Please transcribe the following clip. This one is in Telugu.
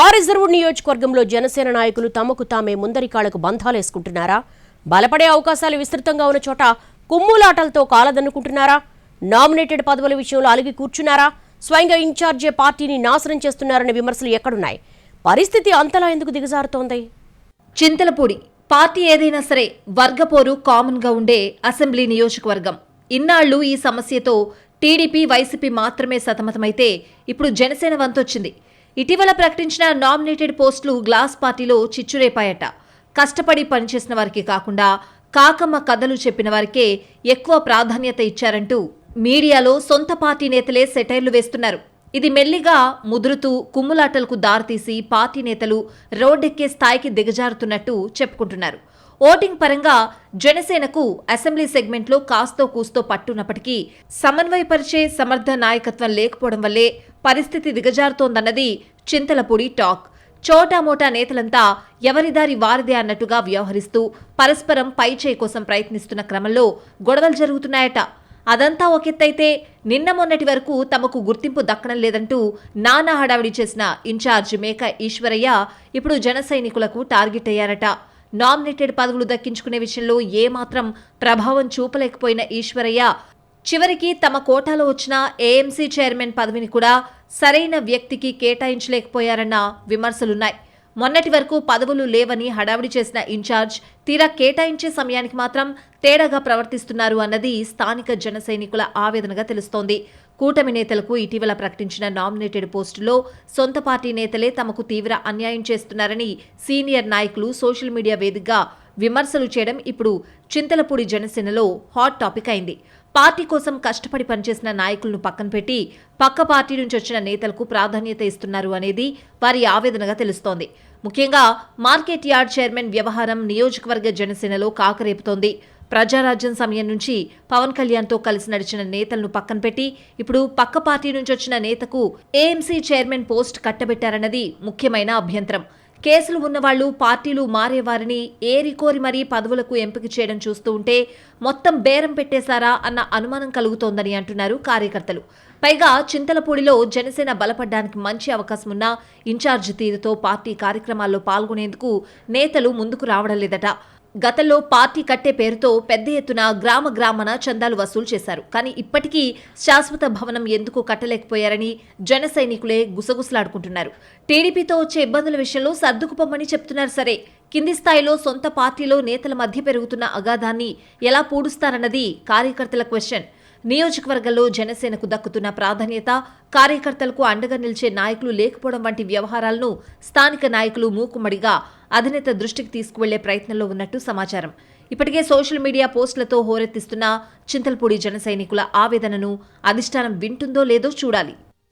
ఆ రిజర్వ్ నియోజకవర్గంలో జనసేన నాయకులు తమకు తామే ముందరికాళ్ళకు బంధాలేసుకుంటున్నారా? బలపడే అవకాశాలు విస్తృతంగా ఉన్న చోట కుమ్ములాటలతో కాలదన్నుకుంటున్నారా? నామినేటెడ్ పదవుల విషయంలో అలిగి కూర్చున్నారా? స్వయంగా ఇన్ఛార్జే పార్టీని నాశనం చేస్తున్నారనే విమర్శలు ఎక్కడున్నాయి? పరిస్థితి అంతలా ఎందుకు దిగజారుతోంది? చింతలపూడి పార్టీ ఏదైనా సరే వర్గపోరు కామన్గా ఉండే అసెంబ్లీ నియోజకవర్గం. ఇన్నాళ్ళు ఈ సమస్యతో టీడీపీ వైసీపీ మాత్రమే సతమతమైతే ఇప్పుడు జనసేన వంతొచ్చింది. ఇటీవల ప్రకటించిన నామినేటెడ్ పోస్టులు గ్లాస్ పార్టీలో చిచ్చురేపాయట. కష్టపడి పనిచేసిన వారికి కాకుండా కాకమ్మ కథలు చెప్పిన వారికే ఎక్కువ ప్రాధాన్యత ఇచ్చారంటూ మీడియాలో సొంత పార్టీ నేతలే సెటైర్లు వేస్తున్నారు. ఇది మెల్లిగా ముదురుతూ కుమ్ములాటలకు దారితీసి పార్టీ నేతలు రోడ్డెక్కే స్థాయికి దిగజారుతున్నట్టు చెప్పుకుంటున్నారు. ఓటింగ్ పరంగా జనసేనకు అసెంబ్లీ సెగ్మెంట్లో కాస్తో కూస్తో పట్టున్నప్పటికీ సమన్వయపరిచే సమర్థ నాయకత్వం లేకపోవడం వల్లే పరిస్థితి దిగజారుతోందన్నది చింతలపూడి టాక్. చోటామోటా నేతలంతా ఎవరిదారి వారిదే అన్నట్టుగా వ్యవహరిస్తూ పరస్పరం పైచేయి కోసం ప్రయత్నిస్తున్న క్రమంలో గొడవలు జరుగుతున్నాయట. అదంతా ఒకెత్తైతే నిన్న మొన్నటి వరకు తమకు గుర్తింపు దక్కడం లేదంటూ నానా హడావిడి చేసిన ఇన్ఛార్జ్ మేక ఈశ్వరయ్య ఇప్పుడు జన సైనికులకు టార్గెట్ అయ్యారట. నామినేటెడ్ పదవులు దక్కించుకునే విషయంలో ఏమాత్రం ప్రభావం చూపలేకపోయిన ఈశ్వరయ్య చివరికి తమ కోటాలో వచ్చిన ఏఎంసీ చైర్మన్ పదవిని కూడా సరైన వ్యక్తికి కేటాయించలేకపోయారన్న విమర్శలున్నాయి. మొన్నటి వరకు పదవులు లేవని హడావిడి చేసిన ఇన్ఛార్జ్ తీరా కేటాయించే సమయానికి మాత్రం తేడాగా ప్రవర్తిస్తున్నారు అన్నది స్థానిక జన సైనికుల ఆవేదనగా తెలుస్తోంది. కూటమి నేతలకు ఇటీవల ప్రకటించిన నామినేటెడ్ పోస్టులో సొంత పార్టీ నేతలే తమకు తీవ్ర అన్యాయం చేస్తున్నారని సీనియర్ నాయకులు సోషల్ మీడియా వేదికగా విమర్శలు చేయడం ఇప్పుడు చింతలపూడి జనసేనలో హాట్ టాపిక్ అయింది. పార్టీ కోసం కష్టపడి పనిచేసిన నాయకులను పక్కన పెట్టి పక్క పార్టీ నుంచి వచ్చిన నేతలకు ప్రాధాన్యత ఇస్తున్నారు అనేది వారి ఆవేదనగా తెలుస్తోంది. ముఖ్యంగా మార్కెట్ యార్డ్ చైర్మన్ వ్యవహారం నియోజకవర్గ జనసేనలో కాకరేపుతోంది. ప్రజారాజ్యం సమయం నుంచి పవన్ కళ్యాణ్తో కలిసి నడిచిన నేతలను పక్కన పెట్టి ఇప్పుడు పక్క పార్టీ నుంచి వచ్చిన నేతకు ఏఎంసీ చైర్మన్ పోస్ట్ కట్టబెట్టారన్నది ముఖ్యమైన అభ్యంతరం. కేసులు ఉన్నవాళ్ళు పార్టీలు మారేవారిని ఏరికోరి మరీ పదవులకు ఎంపిక చేయడం చూస్తూ ఉంటే మొత్తం బేరం పెట్టేశారా అన్న అనుమానం కలుగుతోందని అంటున్నారు కార్యకర్తలు. పైగా చింతలపూడిలో జనసేన బలపడ్డానికి మంచి అవకాశం ఉన్న ఇన్ఛార్జ్ తీరుతో పార్టీ కార్యక్రమాల్లో పాల్గొనేందుకు నేతలు ముందుకు రావడం లేదట. గతంలో పార్టీ కట్టే పేరుతో పెద్ద ఎత్తున గ్రామ గ్రామన చందాలు వసూలు చేశారు. కానీ ఇప్పటికీ శాశ్వత భవనం ఎందుకు కట్టలేకపోయారని జన సైనికులే గుసగుసలాడుకుంటున్నారు. టీడీపీతో వచ్చే ఇబ్బందుల విషయంలో సర్దుకుపోమని చెప్తున్నారు. సరే కింది స్థాయిలో సొంత పార్టీలో నేతల మధ్య పెరుగుతున్న అగాధాన్ని ఎలా పూడుస్తారన్నది కార్యకర్తల క్వశ్చన్. నియోజకవర్గంలో జనసేనకు దక్కుతున్న ప్రాధాన్యత కార్యకర్తలకు అండగా నిలిచే నాయకులు లేకపోవడం వంటి వ్యవహారాలను స్థానిక నాయకులు మూకుమ్మడిగా అధినేత దృష్టికి తీసుకువెళ్ళే ప్రయత్నంలో ఉన్నట్టు సమాచారం. ఇప్పటికే సోషల్ మీడియా పోస్టులతో హోరెత్తిస్తున్న చింతల్పూడి జన సైనికుల ఆవేదనను అధిష్టానం వింటుందో లేదో చూడాలి.